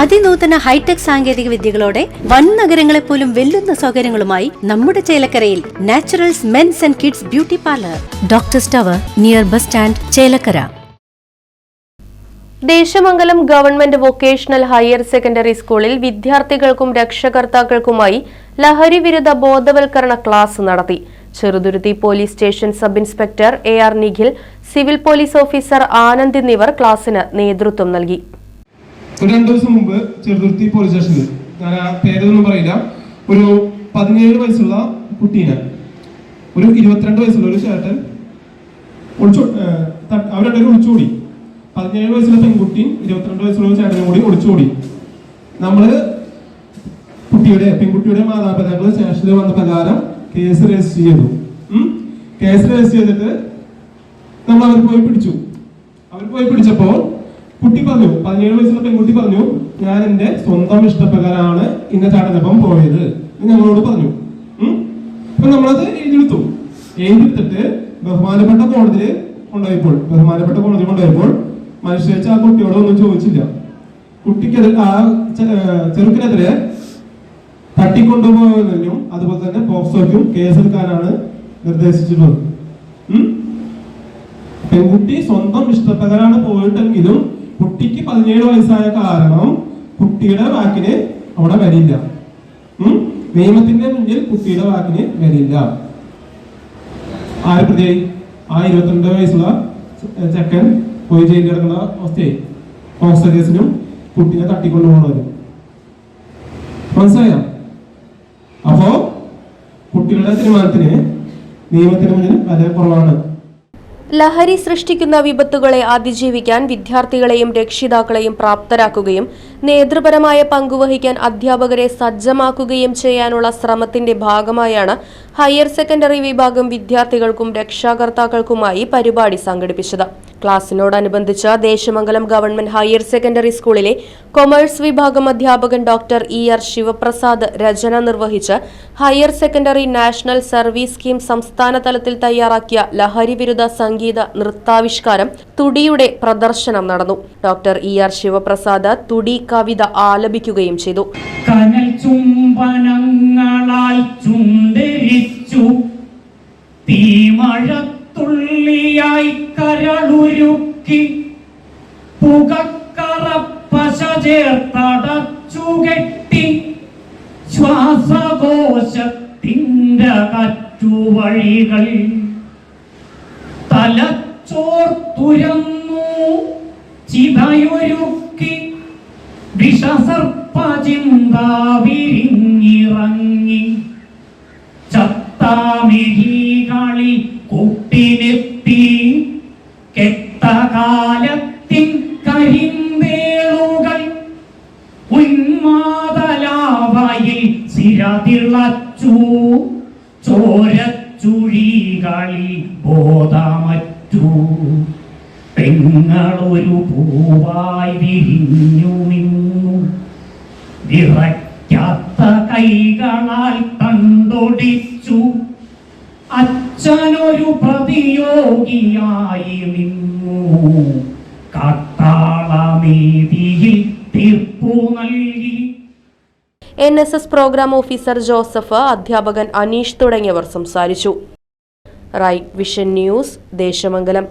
അതിനൂതന hi tech സാങ്കേതിക വിദ്യകളോടെ വൻ നഗരങ്ങളെ പോലും വെല്ലുന്ന സൗകര്യങ്ങളുമായി നമ്മുടെ ചേലക്കരയിൽ Naturals men's and kids beauty parlour. Doctor സ്റ്റവർ near bus stand Chelakkara. Desamangalam government vocational higher secondary സ്കൂളിൽ വിദ്യാർത്ഥികൾക്കും രക്ഷകർത്താക്കൾക്കുമായി ലഹരി വിരുദ്ധ ബോധവൽക്കരണ ക്ലാസ് നടത്തി. Cheruthuruthy police station sub inspector A R Nikhil civil police officer Anand എന്നിവർ ക്ലാസിന് നേതൃത്വം നൽകി. ഒരു രണ്ടു ദിവസം മുമ്പ് ചെറുതുരുത്തി പോലീസ് സ്റ്റേഷനിൽ ഞാൻ ആ പേരൊന്നും പറയില്ല. ഒരു പതിനേഴ് വയസ്സുള്ള കുട്ടീനെ. ഒരു ഇരുപത്തിരണ്ട് വയസ്സുള്ള ഒരു ചേട്ടൻ ഒളിച്ചു അവരുടെ ഒളിച്ചോടി. പതിനേഴ് വയസ്സുള്ള പെൺകുട്ടി ഇരുപത്തിരണ്ട് വയസ്സുള്ള ചേട്ടനും കൂടി ഒളിച്ചോടി. നമ്മൾ കുട്ടിയുടെ പെൺകുട്ടിയുടെ മാതാപിതാക്കൾ സ്റ്റേഷനിൽ വന്ന പ്രകാരം കേസ് രജിസ്റ്റർ ചെയ്തു. കേസ് രജിസ്റ്റർ ചെയ്തിട്ട് നമ്മൾ അവർ പോയി പിടിച്ചു. അവർ പോയി പിടിച്ചപ്പോൾ കുട്ടി പറഞ്ഞു പതിനേഴ് വയസ്സുള്ള പെൺകുട്ടി പറഞ്ഞു ഞാൻ എന്റെ സ്വന്തം ഇഷ്ടപ്രകാരമാണ് ഇന്ന ചടങ്ങപ്പം പോയത് ഞങ്ങളോട് പറഞ്ഞു? അപ്പൊ നമ്മളത് എഴുതിയെടുത്തു എഴുതിയെടുത്തിട്ട് ബഹുമാനപ്പെട്ട കോടതിയിൽ കൊണ്ടുപോയപ്പോൾ ബഹുമാനപ്പെട്ട കോടതിയിൽ കൊണ്ടുപോയപ്പോൾ മനുഷ്യ ആ കുട്ടിയോട് ഒന്നും ചോദിച്ചില്ല കുട്ടിക്കെതിരെ ആ ചെറുക്കിനെതിരെ തട്ടിക്കൊണ്ടുപോകുന്നതിനും അതുപോലെ തന്നെ പോക്സോയ്ക്കും കേസെടുക്കാനാണ് നിർദ്ദേശിച്ചിട്ടുള്ളത്? പെൺകുട്ടി സ്വന്തം ഇഷ്ടപ്രകാരമാണ് പോയിട്ടെങ്കിലും കുട്ടിക്ക് പതിനേഴ് വയസ്സായ കാരണം കുട്ടിയുടെ വാക്കിന് അവിടെ വരില്ല? നിയമത്തിന്റെ മുന്നിൽ കുട്ടിയുടെ വാക്കിന് വരില്ല. ആര് പ്രതി ആ ഇരുപത്തിരണ്ട് വയസ്സുള്ള ചെക്കൻ പോയി ജയിലിൽ കിടക്കുന്ന അവസ്ഥയായി. ഹോസ്റ്റലേഴ്സിനും കുട്ടിനെ തട്ടിക്കൊണ്ടു തട്ടിക്കൊണ്ടുപോകണവരും മനസ്സിലായോ? അപ്പോ കുട്ടികളുടെ തീരുമാനത്തിന് നിയമത്തിന് മുന്നിൽ വില കുറവാണ് ലഹരി സൃഷ്ടിക്കുന്ന വിപത്തുകളെ അതിജീവിക്കാൻ വിദ്യാർത്ഥികളെയും രക്ഷിതാക്കളെയും പ്രാപ്തരാക്കുകയും നേതൃപരമായ പങ്കുവഹിക്കാൻ അധ്യാപകരെ സജ്ജമാക്കുകയും ചെയ്യാനുള്ള ശ്രമത്തിന്റെ ഭാഗമായാണ് ഹയർ സെക്കൻഡറി വിഭാഗം വിദ്യാർത്ഥികൾക്കും രക്ഷാകർത്താക്കൾക്കുമായി പരിപാടി സംഘടിപ്പിച്ചത്. ക്ലാസിനോടനുബന്ധിച്ച് ദേശമംഗലം ഗവൺമെന്റ് ഹയർ സെക്കൻഡറി സ്കൂളിലെ കൊമേഴ്സ് വിഭാഗം അധ്യാപകൻ ഡോക്ടർ ഇ ആർ ശിവപ്രസാദ് രചന നിർവഹിച്ച് higher secondary national service scheme സംസ്ഥാന തലത്തിൽ തയ്യാറാക്കിയ ലഹരി വിരുദ്ധ സംഗീത നൃത്താവിഷ്കാരം തുടിയുടെ പ്രദർശനം നടന്നു. ഡോക്ടർ ഇ ആർ ശിവപ്രസാദ് തുടി കവിത ആലപിക്കുകയും ചെയ്തു. കനൽ ചുംബനങ്ങളാൽ ചുണ്ടരിച്ചു പുകക്കറപ്പശ ചേർത്തടച്ചുകെട്ടി ശ്വാസകോശത്തിന്റെ കറ്റുവഴികൾ തലച്ചോർ തുരന്നു ചിതയൊരുക്കി വിഷസർപ്പചിന്താവിരിഞ്ഞിറങ്ങി ചത്താമിഴികളിൽ കൂട്ടിനെത്തി കെട്ടകാലത്തിൻ കരിമ്പേളുകൾ ബോധമറ്റു. പെങ്ങളൊരു പൂവായി വിരിഞ്ഞു നിന്നു. വിറയ്ക്കാത്ത കൈകളാൽ തണ്ടൊടിച്ചു അച്ഛനൊരു പ്രതിയോഗിയായി നിന്നു. കാട്ടാളമേതിയിൽ തീർപ്പു നൽകി. N S S programme officer Joseph അധ്യാപകൻ അനീഷ് തുടങ്ങിയവർ സംസാരിച്ചു. Right vision news Desamangalam.